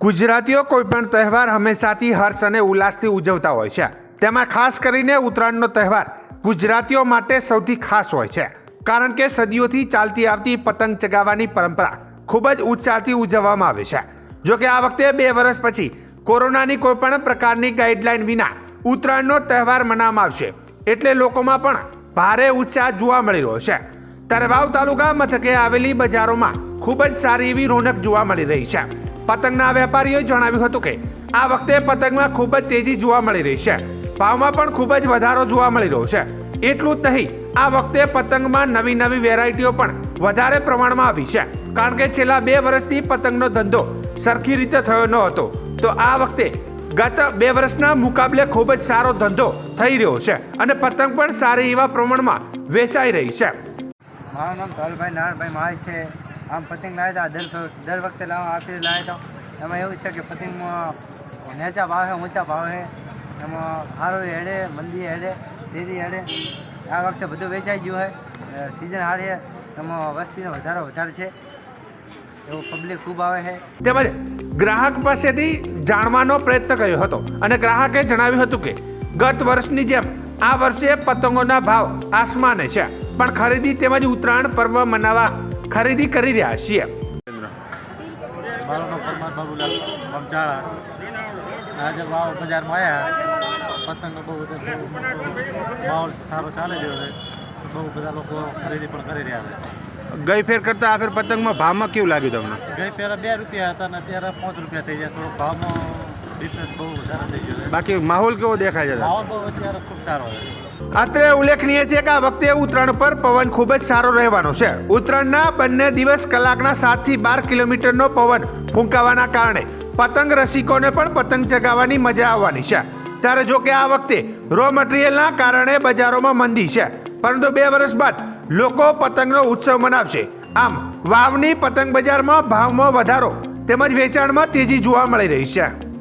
ગુજરાતીઓ કોઈ પણ તહેવાર હંમેશાથી હર્ષ અને ઉલ્લાસથી ઉજવતા હોય છે. તેમાં ખાસ કરીને ઉત્તરાયણનો તહેવાર ગુજરાતીઓ માટે સૌથી ખાસ હોય છે. કારણ કે સદીઓથી ચાલતી આવતી પતંગ ચગાવવાની પરંપરા ખૂબ જ ઉત્સાહથી ઉજવવામાં આવે છે. જો કે આ વખતે બે વર્ષ પછી કોરોનાની કોઈ પણ પ્રકારની ગાઈડલાઈન વિના ઉત્તરાયણનો તહેવાર મનાવવામાં આવશે. એટલે લોકોમાં પણ ભારે ઉત્સાહ જોવા મળી રહ્યો છે. તરવાવ તાલુકા મથકે આવેલી બજારોમાં ખૂબ જ સારી એવી રોનક જોવા મળી રહી છે. પતંગના વેપારીઓએ જણાવ્યું હતું કે, આ વખતે પતંગમાં ખૂબ જ તેજી જોવા મળી રહી છે. ભાવમાં પણ ખૂબ જ વધારો જોવા મળી રહ્યો છે. એટલું જ નહીં, આ વખતે પતંગમાં નવી નવી વેરાયટીઓ પણ વધારે પ્રમાણમાં આવી છે. કારણ કે છેલ્લા બે વર્ષથી પતંગનો ધંધો સરખી રીતે થયો ન હતો. તો આ વખતે ગત બે વર્ષના મુકાબલે ખૂબ જ સારો ધંધો થઈ રહ્યો છે અને પતંગ પણ સારી એવા પ્રમાણમાં વેચાઈ રહી છે. મારું નામ ધવલભાઈ નારાયણભાઈ માય છે. આમ પતંગ લાવ્યા હતા. દર દર વખતે લાવવા આખી લાવ્યા હતા. એમાં એવું છે કે પતંગમાં નેચા ભાવ, ઊંચા ભાવ. એમાં હારો હેડે, મંદી હેડે દેરી હેડે. આ વખતે બધું વેચાઈ ગયું છે સિઝન હારે એમાં વસ્તીનો વધારો વધારે છે. એવું પબ્લિક ખૂબ આવે છે. તેમજ ગ્રાહક પાસેથી જાણવાનો પ્રયત્ન કર્યો હતો. અને ગ્રાહકે જણાવ્યું હતું કે, ગત વર્ષની જેમ આ વર્ષે પતંગોના ભાવ આસમાને છે. પણ ખરીદી તેમજ ઉત્તરાયણ પર્વ મનાવવા ખરીદી કરી રહ્યા છીએ. મારું નામ પરમાર બાબુલાલ પંચાળા આજે ભાવ બજારમાં આવ્યા પતંગનો બહુ બધો માહોલ સારો ચાલી રહ્યો છે. બહુ બધા લોકો ખરીદી પણ કરી રહ્યા છે. ગઈ ફેર કરતા આ ફેર પતંગમાં ભાવમાં કેવું લાગ્યું તમને? ગઈ પહેલાં બે રૂપિયા હતા ને અત્યારે પાંચ રૂપિયા થઈ જાય થોડો ભાવમાં ડિફરન્સ બહુ વધારે થઈ ગયો બાકી માહોલ કેવો દેખાય છે? ભાવ બહુ અત્યારે ખૂબ સારો છે. અત્રે ઉલ્લેખનીય છે કે આ વખતે ઉત્તરાયણ પર પવન ખૂબ જ સારો રહેવાનો છે. ઉત્તરાયણના બંને દિવસ કલાકના સાતથી બાર કિલોમીટરનો પવન ફૂંકાવાના કારણે પતંગ રસિકોને પણ પતંગ ચગાવવાની મજા આવવાની છે. ત્યારે જો કે આ વખતે રો મટીરિયલના કારણે બજારોમાં મંદી છે. પરંતુ બે વર્ષ બાદ લોકો પતંગનો ઉત્સવ મનાવશે. આમ વાવની પતંગ બજારમાં ભાવમાં વધારો તેમજ વેચાણમાં તેજી જોવા મળી રહી છે.